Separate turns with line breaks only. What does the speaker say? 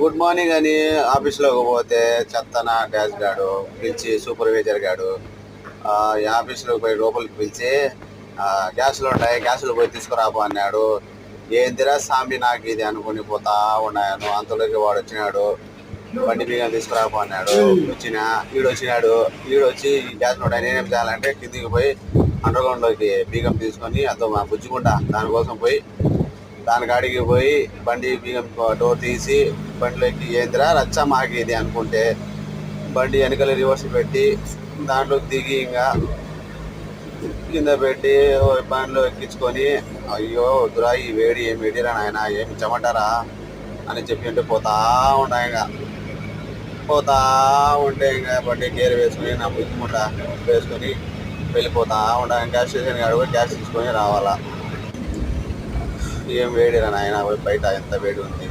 Good morning అని ఆఫీస్లోకి పోతే చెత్తన dash గాడు పిలిచి సూపర్వైజర్ గాడు ఈ ఆఫీస్లోకి పోయి లోపలికి పిలిచి గ్యాస్లు ఉంటాయి గ్యాసులు పోయి తీసుకురాపో అన్నాడు. ఏందిరా సామి నాకు ఇది అనుకుని పోతా ఉన్నాను అంతలోకి వాడు వచ్చినాడు. బండి బియ్యం తీసుకురాపో అన్నాడు. వచ్చిన ఈడు వచ్చినాడు ఈడు వచ్చి గ్యాస్ ఉంటాయి నేనేం చేయాలంటే కిందికి పోయి అండర్ గ్రౌండ్లోకి బీగం తీసుకొని అదో మా బుజ్జుకుంటా దానికోసం పోయి దాని కాడికి పోయి బండి డోర్ తీసి బండిలోకి ఏందిరా రచ్చ మాకేది అనుకుంటే బండి వెనకలు రివర్స్ పెట్టి దాంట్లో దిగి ఇంకా కింద పెట్టి బండిలో ఎక్కించుకొని అయ్యో వద్దురా ఈ వేడి ఏం వేడిరా నాయన ఏమి చెమటరా అని చెప్పి ఉంటే పోతా ఉండా ఇంకా. పోతా ఉంటే ఇంకా బండి గేర్ వేసుకొని నా బుద్ధిముట్ట వేసుకొని వెళ్ళిపోతా ఉండా ఇంకా. స్టేషన్ అడుగు గ్యాస్ తీసుకొని రావాలా. ఏం వేడిరా నాయన? బయట ఎంత వేడి ఉంది?